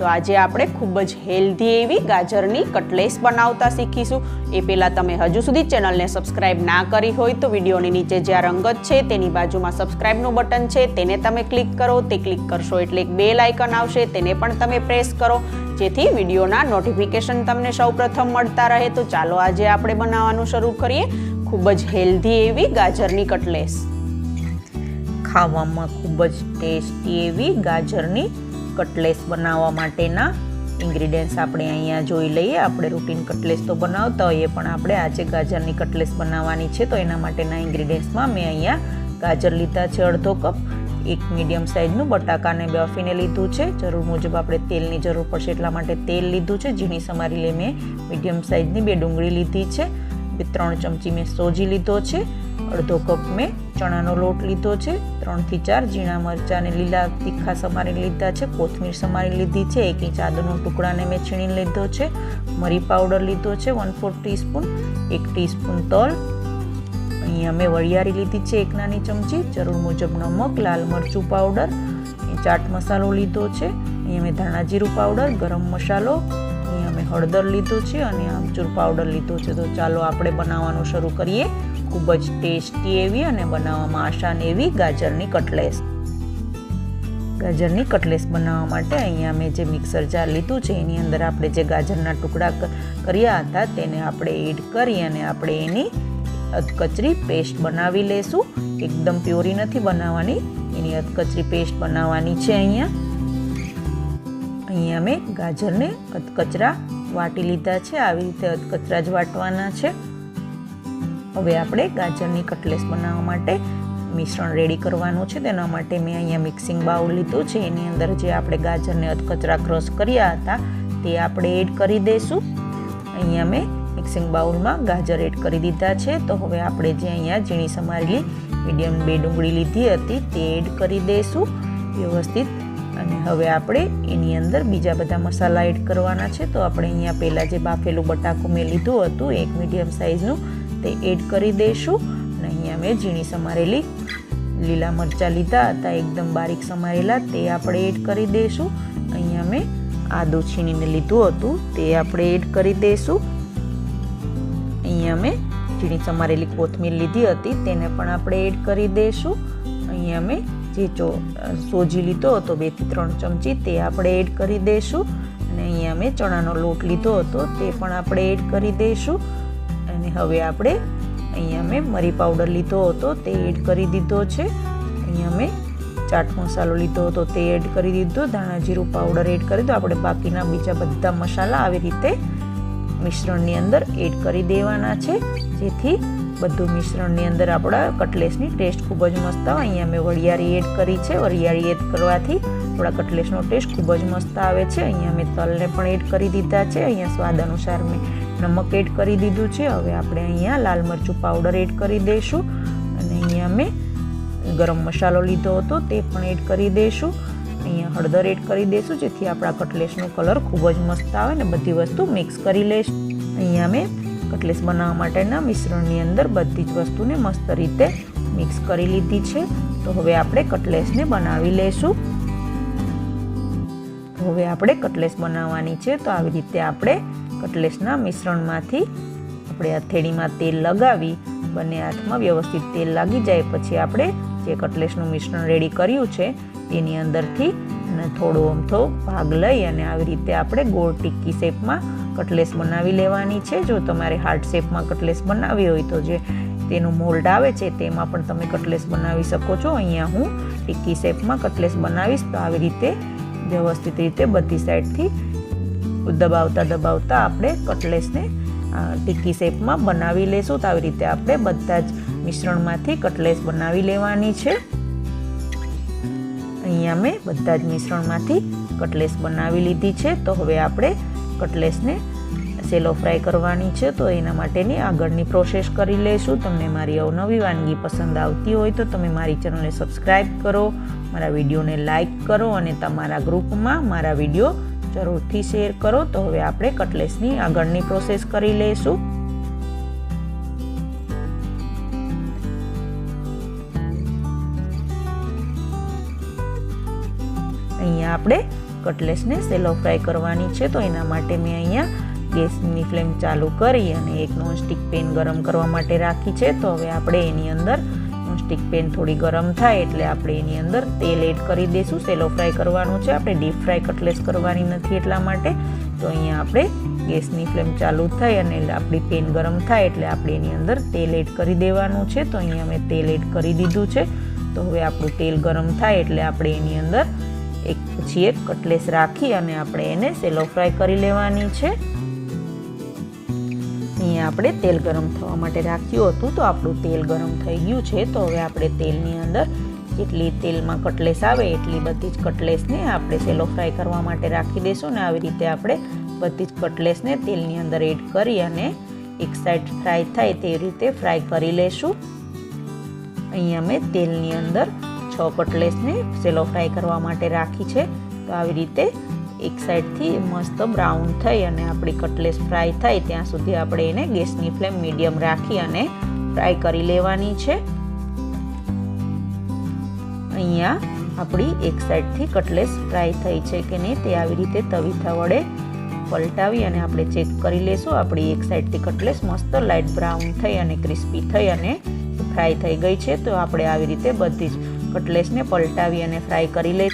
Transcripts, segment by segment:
તો આજે આપણે ખૂબ જ હેલ્ધી એવી ગાજરની કટલેસ બનાવતા શીખીશું. એ પહેલાં તમે હજુ સુધી ચેનલને સબસ્ક્રાઇબ ના કરી હોય તો વિડીયોની નીચે જ્યાં રંગત છે, તેની બાજુમાં સબસ્ક્રાઇબનું બટન છે, તેને તમે ક્લિક કરો, તે ક્લિક કરશો એટલે એક બે લાઇકન આવશે, તેને પણ તમે પ્રેસ કરો, જેથી વિડીયોના નોટિફિકેશન તમને સૌપ્રથમ મળતા રહે. તો ચાલો આજે આપણે બનાવવાનું શરૂ કરીએ. ખૂબ જ હેલ્ધી એવી ગાજરની કટલેસ. ખાવામાં ખૂબ જ ટેસ્ટી એવી ગાજરની કટલેસ બનાવવા માટેના ઇન્ગ્રીડિયન્ટ્સ આપણે અહીંયા જોઈ લઈએ. આપણે રૂટીન કટલેસ તો બનાવતા હોઈએ, પણ આપણે આજે ગાજરની કટલેસ બનાવવાની છે, તો એના માટેના ઇન્ગ્રીડિયન્ટ્સમાં મેં અહીંયા ગાજર લીધા છે અડધો કપ, એક મીડિયમ સાઇઝનું બટાકાને બફીને લીધું છે. જરૂર મુજબ આપણે તેલની જરૂર પડશે એટલા માટે તેલ લીધું છે, ઝીણી સમારી લે મેં મીડિયમ સાઇઝની બે ડુંગળી લીધી છે. બે ત્રણ ચમચી મેં સોજી લીધો છે, અડધો કપ મેં ચણાનો લોટ લીધો છે, ત્રણથી ચાર ઝીણા મરચાંને લીલા તીખા સમારી લીધા છે, કોથમીર સમારી લીધી છે, એક ઇંચ આદુનો ટુકડાને મેં છીણી લીધો છે, મરી પાવડર લીધો છે વન ફોર ટીસ્પૂન એક ટીસ્પૂન તલ. અહીંયા મેં વરિયાળી લીધી છે એક નાની ચમચી, જરૂર મુજબ નમક, લાલ મરચું પાવડર ચાટ મસાલો લીધો છે, અહીંયા મેં ધાણા જીરું પાવડર, ગરમ મસાલો હળદર લીધું છે અને આમચૂર પાવડર લીધો છે. તો ચાલો આપણે બનાવવાનું શરૂ કરીએ. ખૂબ જ ટેસ્ટી એવી અને બનાવવામાં આસાન એવી ગાજરની કટલેસ. ગાજરની કટલેસ બનાવવા માટે અહીંયા મેં જે મિક્સર જાર લીધું છે, એની અંદર આપણે જે ગાજરના ટુકડા કર્યા હતા, તેને આપણે એડ કરી અને આપણે એની અધકચરી પેસ્ટ બનાવી લેશું. એકદમ પ્યોરી નથી બનાવવાની. એની અધકચરી પેસ્ટ બનાવવાની છે અહીંયા. અહીંયા મેં ગાજરને અધકચરા વાટી લીધા છે, આવી રીતે અધકચરા જ વાટવાના છે. હવે આપણે ગાજરની કટલેસ બનાવવા માટે મિશ્રણ રેડી કરવાનું છે. તેના માટે મેં અહીંયા મિક્સિંગ બાઉલ લીધું છે. એની અંદર જે આપણે ગાજરને અધકચરા ક્રશ કર્યા હતા, તે આપણે એડ કરી દઈશું અહીંયા મેં મિક્સિંગ બાઉલમાં ગાજર એડ કરી દીધા છે. તો હવે આપણે જે અહીંયા ઝીણી સમારેલી મીડિયમ બે ડુંગળી લીધી હતી, તે એડ કરી દઈશું વ્યવસ્થિત અને હવે આપણે એની અંદર બીજા બધા મસાલા એડ કરવાના છે. તો આપણે અહીંયા પહેલાં જે બાફેલું બટાકું મેં લીધું હતું, એક મીડિયમ સાઇઝનું તે એડ કરી દઈશું. અને અહીંયા મેં ઝીણી સમારેલી લીલા મરચાં લીધા હતા, એકદમ બારીક સમારેલા, તે આપણે એડ કરી દઈશું. અહીંયા મેં આદું છીણીને લીધું હતું, તે આપણે એડ કરી દઈશું. અહીંયા મેં ઝીણી સમારેલી કોથમીર લીધી હતી, તેને પણ આપણે એડ કરી દઈશું. અહીંયા મેં જે ચો સોજી લીધો હતો બેથી ત્રણ ચમચી, તે આપણે એડ કરી દઈશું. અને અહીંયા મેં ચણાનો લોટ લીધો હતો, તે પણ આપણે એડ કરી દઈશું. અને હવે આપણે અહીંયા મેં મરી પાવડર લીધો હતો, તે એડ કરી દીધો છે. અહીંયા મેં ચાટ મસાલો લીધો હતો, તે એડ કરી દીધો. ધાણા જીરું પાવડર એડ કરી દીધો આપણે બાકીના બીજા બધા મસાલા આવી રીતે મિશ્રણની અંદર એડ કરી દેવાના છે. જેથી બધું મિશ્રણની અંદર આપણા કટલેસની ટેસ્ટ ખૂબ જ મસ્ત. આવે અહીંયા મેં વરિયાળી એડ કરી છે. વરિયાળી એડ કરવાથી આપણા કટલેસનો ટેસ્ટ ખૂબ જ મસ્ત આવે છે. અહીંયા મેં તલને પણ એડ કરી દીધા છે. અહીંયા સ્વાદ અનુસાર મેં નમક એડ કરી દીધું છે. હવે આપણે અહીંયા લાલ મરચું પાવડર એડ કરી દઈશું. અને અહીંયા મેં ગરમ મસાલો લીધો હતો, તે પણ એડ કરી દઈશું. અહીંયા હળદર એડ કરી દઈશું, જેથી આપણા કટલેસનો કલર ખૂબ જ મસ્ત આવે ને બધી વસ્તુ મિક્સ કરી લઈશું. અહીંયા મેં કટલેસ બનાવવા માટેના મિશ્રણની અંદર બધી જ વસ્તુને મસ્ત રીતે મિક્સ કરી લીધી છે. તો હવે આપણે કટલેસને બનાવી લઈશું હવે આપણે કટલેસ બનાવવાની છે. તો આવી રીતે આપણે કટલેસના મિશ્રણમાંથી આપણે હથેળીમાં તેલ લગાવી, બંને હાથમાં વ્યવસ્થિત તેલ લાગી જાય પછી આપણે જે કટલેસનું મિશ્રણ રેડી કર્યું છે, એની અંદરથી અને થોડો અમથો ભાગ લઈ અને આવી રીતે આપણે ગોળ ટિક્કી શેપમાં કટલેસ બનાવી લેવાની છે. જો તમારે હાર્ટ શેપમાં કટલેસ બનાવવી હોય તો જે તેનું મોલ્ડ આવે છે, તેમાં પણ તમે કટલેસ બનાવી શકો છો. અહીંયા હું ટિક્કી શેપમાં કટલેસ બનાવીશ. તો આવી રીતે વ્યવસ્થિત રીતે બધી સાઈડથી દબાવતા દબાવતા આપણે કટલેસને ટિક્કી શેપમાં બનાવી લેશું. તો આવી રીતે આપણે બધા જ મિશ્રણમાંથી કટલેસ બનાવી લેવાની છે. અહીંયા મેં બધા જ મિશ્રણમાંથી કટલેસ બનાવી લીધી છે. તો હવે આપણે કટલેસને સેલો ફ્રાય કરવાની છે, તો એના માટેની આગળની પ્રોસેસ કરી લઈશું. તમને મારી અવનવી વાનગી પસંદ આવતી હોય તો તમે મારી ચેનલને સબસ્ક્રાઈબ કરો, મારા વિડીયોને લાઇક કરો અને તમારા ગ્રુપમાં મારા વીડિયો જરૂરથી શેર કરો. તો હવે આપણે કટલેસની આગળની પ્રોસેસ કરી લઈશું. અહીંયા આપણે કટલેસને સેલો ફ્રાય કરવાની છે, તો એના માટે મેં અહીંયા ગેસની ફ્લેમ ચાલુ કરી અને એક નોનસ્ટિક પેન ગરમ કરવા માટે રાખી છે. તો હવે આપણે એની અંદર નોનસ્ટિક પેન થોડી ગરમ થાય એટલે આપણે એની અંદર તેલ એડ કરી દઈશું. સેલો ફ્રાય કરવાનું છે, આપણે ડીપ ફ્રાય કટલેસ કરવાની નથી એટલા માટે. તો અહીંયા આપણે ગેસની ફ્લેમ ચાલુ થાય અને આપણી પેન ગરમ થાય એટલે આપણે એની અંદર તેલ એડ કરી દેવાનું છે. તો અહીંયા મેં તેલ એડ કરી દીધું છે. તો હવે આપણું તેલ ગરમ થાય એટલે આપણે એની અંદર એક પછી એક કટલેસ રાખી અને આપણે એને સેલો ફ્રાય કરી લેવાની છે. અહીંયા આપણે તેલ ગરમ થવા માટે રાખ્યું હતું તો આપણું તેલ ગરમ થઈ ગયું છે. તો હવે આપણે તેલની અંદર જેટલી તેલમાં કટલેસ આવે એટલી બધી જ કટલેસને આપણે સેલો ફ્રાય કરવા માટે રાખી દઈશું ને આવી રીતે આપણે બધી જ કટલેસને તેલની અંદર એડ કરી અને એક સાઈડ ફ્રાય થાય તે રીતે ફ્રાય કરી લેશું. અહીંયા મેં તેલની અંદર છ કટલેસને સેલો ફ્રાય કરવા માટે રાખી છે. તો આવી રીતે એક સાઈડથી મસ્ત બ્રાઉન થઈ અને આપણી કટલેસ ફ્રાય થાય ત્યાં સુધી આપણે એને ગેસની ફ્લેમ મીડિયમ રાખી અને ફ્રાય કરી લેવાની છે. અહીંયા આપણી એક સાઈડથી કટલેસ ફ્રાય થઈ છે કે નહીં તે આવી રીતે તવીથા વડે પલટાવી અને આપણે ચેક કરી લેશું. આપણી એક સાઈડથી કટલેસ મસ્ત લાઇટ બ્રાઉન થઈ અને ક્રિસ્પી થઈ અને ફ્રાય થઈ ગઈ છે. તો આપણે આવી રીતે બધી જ કટલેસને પલટાવી અને ફ્રાય કરી લઈ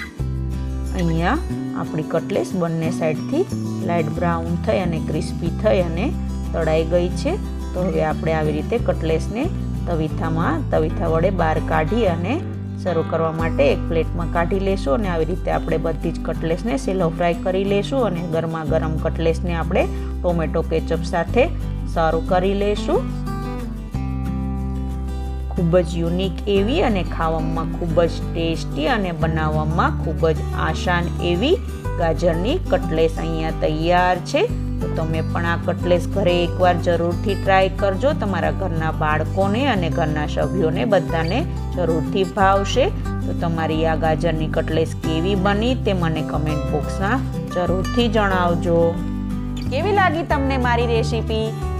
અહીંયા આપણી કટલેસ બંને સાઈડથી લાઇટ બ્રાઉન થઈ અને ક્રિસ્પી થઈ અને તળાઈ ગઈ છે. તો હવે આપણે આવી રીતે કટલેસને તવીથામાં, તવીથા વડે બહાર કાઢી અને સર્વ કરવા માટે એક પ્લેટમાં કાઢી લેશું અને આવી રીતે આપણે બધી જ કટલેસને સેલો ફ્રાય કરી લેશું અને ગરમા ગરમ કટલેસને આપણે ટોમેટો કેચઅપ સાથે સર્વ કરી લેશું. ખૂબ જ યુનિક એવી અને ખાવામાં ખૂબ જ ટેસ્ટી અને બનાવવામાં ખૂબ જ આસાન એવી ગાજરની કટલેસ અહીંયા તૈયાર છે. તો તમે પણ આ કટલેસ ઘરે એકવાર જરૂરથી ટ્રાય કરજો. તમારા ઘરના બાળકોને અને ઘરના સભ્યોને બધાને જરૂરથી ભાવશે. તો તમારી આ ગાજરની કટલેસ કેવી બની તે મને કમેન્ટ બોક્સમાં જરૂરથી જણાવજો. કેવી લાગી તમને મારી રેસીપી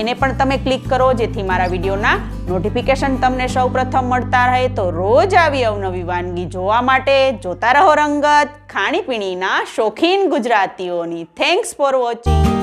એને પણ તમે ક્લિક કરો, જેથી મારા વિડીયોના નોટિફિકેશન તમને સૌપ્રથમ મળતા રહે. તો રોજ આવી અવનવી વાનગી જોવા માટે જોતા રહો રંગત, ખાણીપીણીના શોખીન ગુજરાતીઓની. Thanks for watching